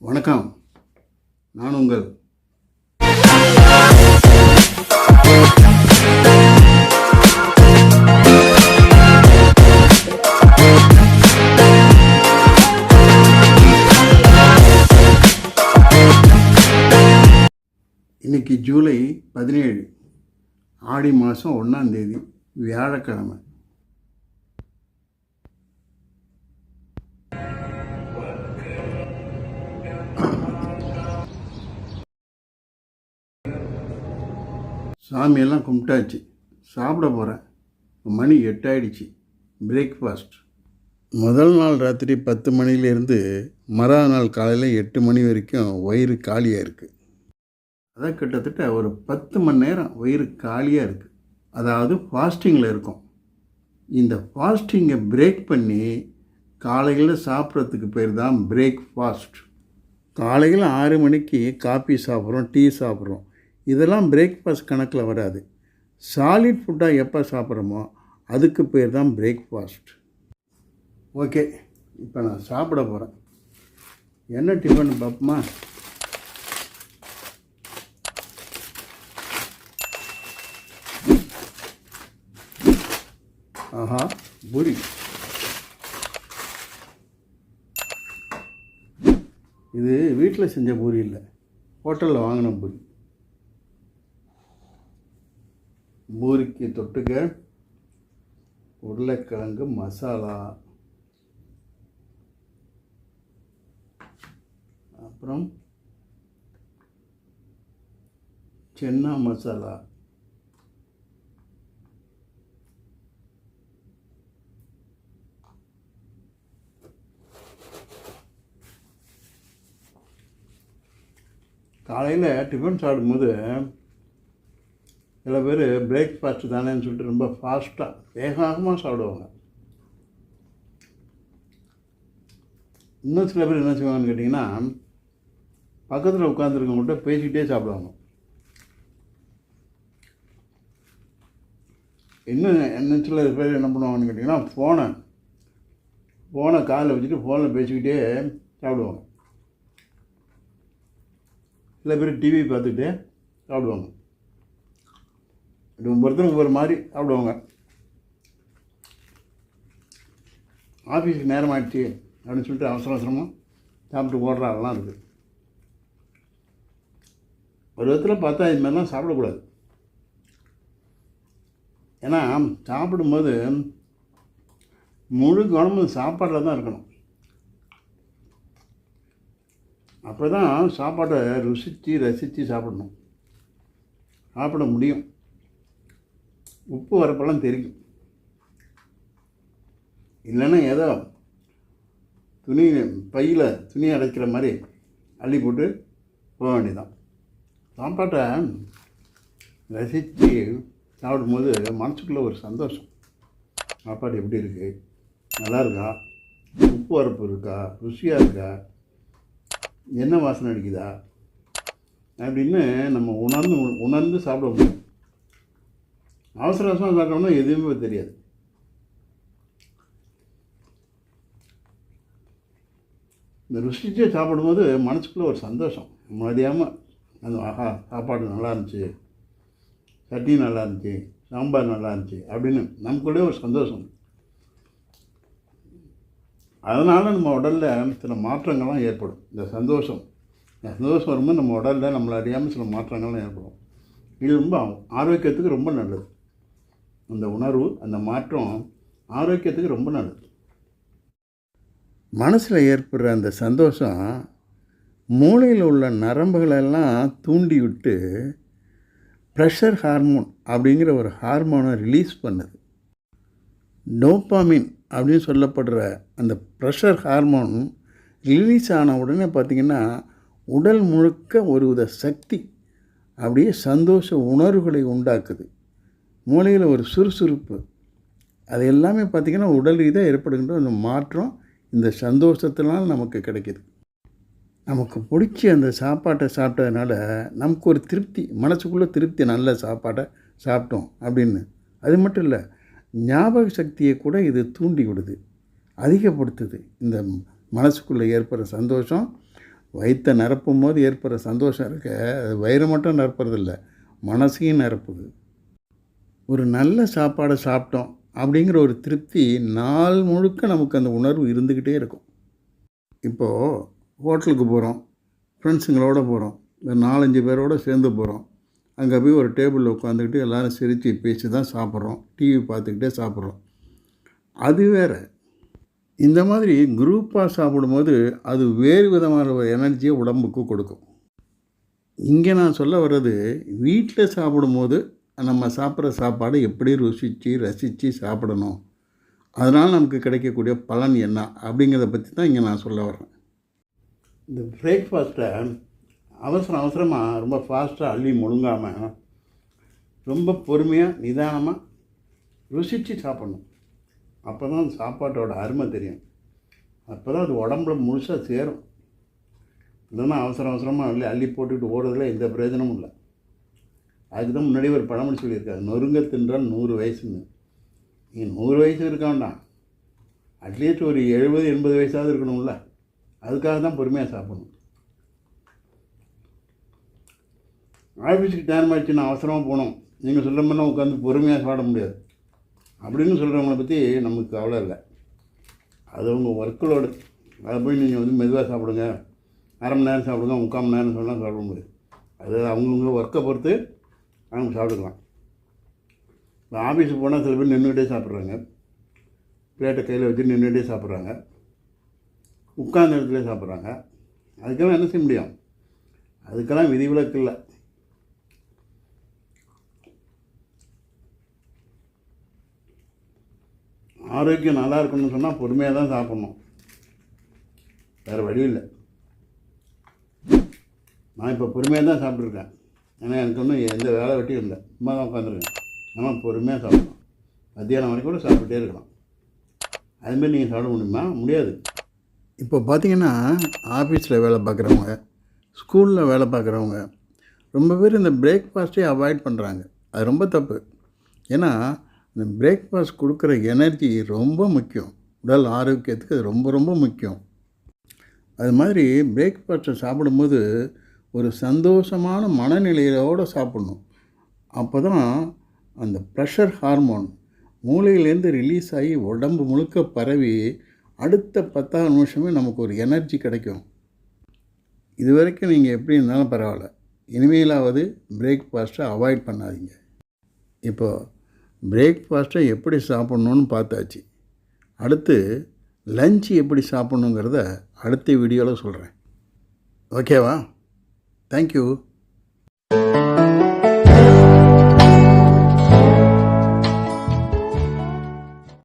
வணக்கம். நான் உங்கள் இன்னைக்கு ஜூலை பதினேழு. ஆடி மாதம் ஒன்றாந்தேதி வியாழக்கிழமை. சாமியெல்லாம் கும்பிட்டாச்சு. சாப்பிட போகிறேன் மணி எட்டாயிடுச்சு. பிரேக்ஃபாஸ்ட் முதல் நாள் ராத்திரி பத்து மணிலேருந்து மறாவது நாள் காலையில் எட்டு மணி வரைக்கும் வயிறு காலியாக இருக்குது அதான் கிட்டத்தட்ட ஒரு பத்து மணி நேரம் வயிறு காலியாக இருக்குது அதாவது ஃபாஸ்டிங்கில் இருக்கும். இந்த ஃபாஸ்டிங்கை பிரேக் பண்ணி காலையில் சாப்பிட்றதுக்கு பேர் தான் பிரேக்ஃபாஸ்ட் காலையில் ஆறு மணிக்கு காஃபி சாப்பிட்றோம் டீ சாப்பிட்றோம். இதெல்லாம் பிரேக்ஃபாஸ்ட் கணக்கில் வராது. சாலிட் ஃபுட்டாக எப்போ சாப்பிட்றோமோ அதுக்கு பேர் தான் பிரேக்ஃபாஸ்ட் ஓகே இப்போ நான் சாப்பிட போகிறேன் என்ன டிஃபன் பார்ப்போமா ஆஹா பூரி. இது வீட்டில் செஞ்ச பூரி இல்லை. ஹோட்டலில் வாங்கின பூரி. பூரிக்கு தொட்டுக்க உருளைக்கிழங்கு மசாலா அப்புறம் சென்னா மசாலா. காலையில் டிஃபன் சாப்பிடும்போது சில பேர் பிரேக்ஃபாஸ்ட் தானேன்னு சொல்லிட்டு ரொம்ப ஃபாஸ்ட்டாக வேகமாக சாப்பிடுவாங்க. இன்னும் சில பேர் என்ன செய்வாங்கன்னு கேட்டிங்கன்னா பக்கத்தில் உட்காந்துருக்கவங்கள்ட்ட பேசிக்கிட்டே சாப்பிடுவாங்க. இன்னும் என்ன சில பேர் என்ன பண்ணுவாங்கன்னு கேட்டிங்கன்னா ஃபோனை ஃபோனை காலில் வச்சுட்டு ஃபோனில் பேசிக்கிட்டே சாப்பிடுவாங்க. சில பேர் டிவி பார்த்துக்கிட்டே சாப்பிடுவாங்க. ஒவ்வொருத்தரும் ஒவ்வொரு மாதிரி சாப்பிடுவாங்க. ஆஃபீஸுக்கு நேரம் ஆயிடுச்சு அப்படின்னு சொல்லிட்டு அவசர அவசரமாக சாப்பிட்டு ஓடுறாங்கலாம் இருக்குது ஒரு விதத்தில் பார்த்தா இது மாதிரிலாம் சாப்பிடக்கூடாது. ஏன்னா சாப்பிடும்போது முழு கவனமும் சாப்பாட்டில் தான் இருக்கணும். அப்போ தான் சாப்பாட்டை ருசித்து ரசித்து சாப்பிடணும். சாப்பிட முடியும். உப்பு வரப்பெல்லாம் தெரியும். இல்லைன்னா ஏதோ துணி பையில் துணி அடைக்கிற மாதிரி அள்ளி போட்டு போக வேண்டியதான் சாப்பாட்டை ரசித்து சாப்பிடும்போது மனசுக்குள்ளே ஒரு சந்தோஷம். சாப்பாடு எப்படி இருக்குது நல்லா இருக்கா? உப்பு வரப்பு இருக்கா? ருசியாக இருக்கா? என்ன வாசனை அடிக்குதா? அப்படின்னு நம்ம உணர்ந்து உணர்ந்து சாப்பிட முடியும். அவசர அவசரம் சாப்பிட்டோம்னா எதுவுமே தெரியாது. இந்த ருசிச்சு சாப்பிடும்போது மனசுக்குள்ளே ஒரு சந்தோஷம். மதியாமல் அந்த ஆஹா சாப்பாடு நல்லா இருந்துச்சு. சட்னி நல்லா இருந்துச்சு. சாம்பார் நல்லா இருந்துச்சு அப்படின்னு நமக்குள்ளே ஒரு சந்தோஷம். அதனால் நம்ம உடலில் சில மாற்றங்கள்லாம் ஏற்படும். இந்த சந்தோஷம். இந்த சந்தோஷம் வரும்போது நம்ம உடலில் நம்மளை அறியாமல் சில மாற்றங்கள்லாம் ஏற்படும். இது ரொம்ப ஆரோக்கியத்துக்கு ரொம்ப நல்லது. அந்த உணர்வு அந்த மாற்றம் ஆரோக்கியத்துக்கு ரொம்ப நல்லது. மனசில் ஏற்படுற அந்த சந்தோஷம் மூளையில் உள்ள நரம்புகளெல்லாம் தூண்டி விட்டு ப்ரெஷர் ஹார்மோன் அப்படிங்கிற ஒரு ஹார்மோனை ரிலீஸ் பண்ணுது. டோப்பாமின் அப்படின்னு சொல்லப்படுற அந்த ப்ரெஷர் ஹார்மோன் ரிலீஸ் ஆன உடனே பார்த்திங்கன்னா உடல் முழுக்க ஒரு வித சக்தி அப்படியே சந்தோஷ உணர்வுகளை உண்டாக்குது. மூளையில் ஒரு சுறுசுறுப்பு. அது எல்லாமே பார்த்திங்கன்னா உடல் ரீதியாக ஏற்படுகின்ற அந்த மாற்றம் இந்த சந்தோஷத்தினால் நமக்கு கிடைக்கிது. நமக்கு பிடிச்ச அந்த சாப்பாட்டை சாப்பிட்டதுனால நமக்கு ஒரு திருப்தி மனசுக்குள்ளே திருப்தி நல்ல சாப்பாட்டை சாப்பிட்டோம் அப்படின்னு. அது மட்டும் இல்லை ஞாபக சக்தியை கூட இது தூண்டி விடுது. அதிகப்படுத்துது. இந்த மனசுக்குள்ளே ஏற்படுற சந்தோஷம் வயிற்றை நிரப்பும் போது ஏற்படுற சந்தோஷம் இருக்க. அது வயிறு மட்டும் நிரப்புறதில்ல மனசையும் நிரப்புது. ஒரு நல்ல சாப்பாடை சாப்பிட்டோம் அப்படிங்கிற ஒரு திருப்தி நாள் முழுக்க நமக்கு அந்த உணர்வு இருந்துக்கிட்டே இருக்கும். இப்போது ஹோட்டலுக்கு போகிறோம் ஃப்ரெண்ட்ஸுங்களோட போகிறோம் ஒரு நாலஞ்சு பேரோடு சேர்ந்து போகிறோம் அங்கே போய் ஒரு டேபிளில் உட்காந்துக்கிட்டு எல்லோரும் சிரித்து பேசி தான் சாப்பிட்றோம் டிவி பார்த்துக்கிட்டே சாப்பிட்றோம். அது வேறு. இந்த மாதிரி குரூப்பாக சாப்பிடும்போது அது வேறு விதமான ஒரு எனர்ஜியை உடம்புக்கு கொடுக்கும். இங்கே நான் சொல்ல வர்றது வீட்டில் சாப்பிடும்போது நம்ம சாப்பிட்ற சாப்பாடு எப்படி ருசித்து ரசித்து சாப்பிடணும்? அதனால் நமக்கு கிடைக்கக்கூடிய பலன் என்ன? அப்படிங்கிறத பற்றி தான் இங்கே நான் சொல்ல வர்றேன். இந்த பிரேக்ஃபாஸ்ட்டை அவசரம் அவசரமாக ரொம்ப ஃபாஸ்ட்டாக அள்ளி முழுங்காமல் ரொம்ப பொறுமையாக நிதானமாக ருசித்து சாப்பிடணும். அப்போ தான் அந்த சாப்பாட்டோட அருமை தெரியும். அப்போ தான் அது உடம்புல முழுசாக சேரும். இல்லைன்னா அவசர அவசரமாக அள்ளி அள்ளி போட்டுக்கிட்டு ஓடுறதுல எந்த பிரயோஜனமும் இல்லை. அதுக்கு தான் முன்னாடி ஒரு பழமொழி சொல்லியிருக்காரு நொறுங்க தின்றால் நூறு வயசுன்னு. நீ நூறு வயசு இருக்க வேண்டாம். அட்லீஸ்ட் ஒரு எழுபது எண்பது வயசாவது இருக்கணும்ல. அதுக்காக தான் பொறுமையாக சாப்பிடணும். ஆஃபீஸுக்கு டைம் ஆச்சு நான் அவசரமாக போகணும். நீங்கள் சொல்கிற மாதிரிலாம் உட்காந்து பொறுமையாக சாப்பிட முடியாது. அப்படின்னு சொல்கிறவங்கள பற்றி நமக்கு கவலை இல்லை. அது அவங்க ஒர்க்கலோடு அதை போய் நீங்கள் வந்து மெதுவாக சாப்பிடுங்க. அரை மணி நேரம் சாப்பிடுங்க முக்கால் மணி நேரம் சொன்னால் சாப்பிட முடியாது. அது அவங்கவுங்க ஒர்க்கை பொறுத்து அவங்க சாப்பிட்டுக்கலாம். இப்போ ஆஃபீஸுக்கு போனால் சில பேர் நின்றுக்கிட்டே சாப்பிட்றாங்க. பிளேட்டை கையில் வச்சு நின்றுக்கிட்டே சாப்பிட்றாங்க. உட்கார்ந்த இடத்துல சாப்பிட்றாங்க. அதுக்கெல்லாம் என்ன செய்ய முடியும்? அதுக்கெல்லாம் விதிவிலக்கு இல்லை. ஆரோக்கியம் நல்லா இருக்கணும்னு சொன்னால் பொறுமையாக தான் சாப்பிட்ணும். வேறு வழி இல்லை. நான் இப்போ பொறுமையாக தான் சாப்பிட்ருக்கேன் ஏன்னா எனக்கு ஒன்றும் எந்த வேலை வெட்டியும் இல்லை. சும்மா தான் உட்காந்துருக்கேன். நம்ம பொறுமையாக சாப்பிடணும். மத்தியானம் வரைக்கும் கூட சாப்பிட்டுட்டே இருக்கலாம். அதுமாரி நீங்கள் சாப்பிட முடியுமா? முடியாது. இப்போ பார்த்தீங்கன்னா ஆஃபீஸில் வேலை பார்க்குறவங்க ஸ்கூலில் வேலை பார்க்குறவங்க ரொம்ப பேர் இந்த பிரேக்ஃபாஸ்ட்டே அவாய்ட் பண்ணுறாங்க அது ரொம்ப தப்பு. ஏன்னா இந்த பிரேக்ஃபாஸ்ட் கொடுக்குற எனர்ஜி ரொம்ப முக்கியம். உடல் ஆரோக்கியத்துக்கு அது ரொம்ப ரொம்ப முக்கியம். அது மாதிரி பிரேக்ஃபாஸ்ட்டை சாப்பிடும்போது ஒரு சந்தோஷமான மனநிலையோடு சாப்பிடணும். அப்போ தான் அந்த ப்ரெஷர் ஹார்மோன் மூளையிலேருந்து ரிலீஸ் ஆகி உடம்பு முழுக்க பரவி அடுத்த பத்தாம் நிமிஷமே நமக்கு ஒரு எனர்ஜி கிடைக்கும். இது வரைக்கும் நீங்கள் எப்படி இருந்தாலும் பரவாயில்ல. இனிமேலாவது பிரேக்ஃபாஸ்ட்டை அவாய்ட் பண்ணாதீங்க. இப்போ பிரேக்ஃபாஸ்ட்டை எப்படி சாப்பிட்ணுன்னு பார்த்தாச்சு. அடுத்து லஞ்ச் எப்படி சாப்பிட்ணுங்கிறத அடுத்த வீடியோவில் சொல்கிறேன் ஓகேவா Thank you.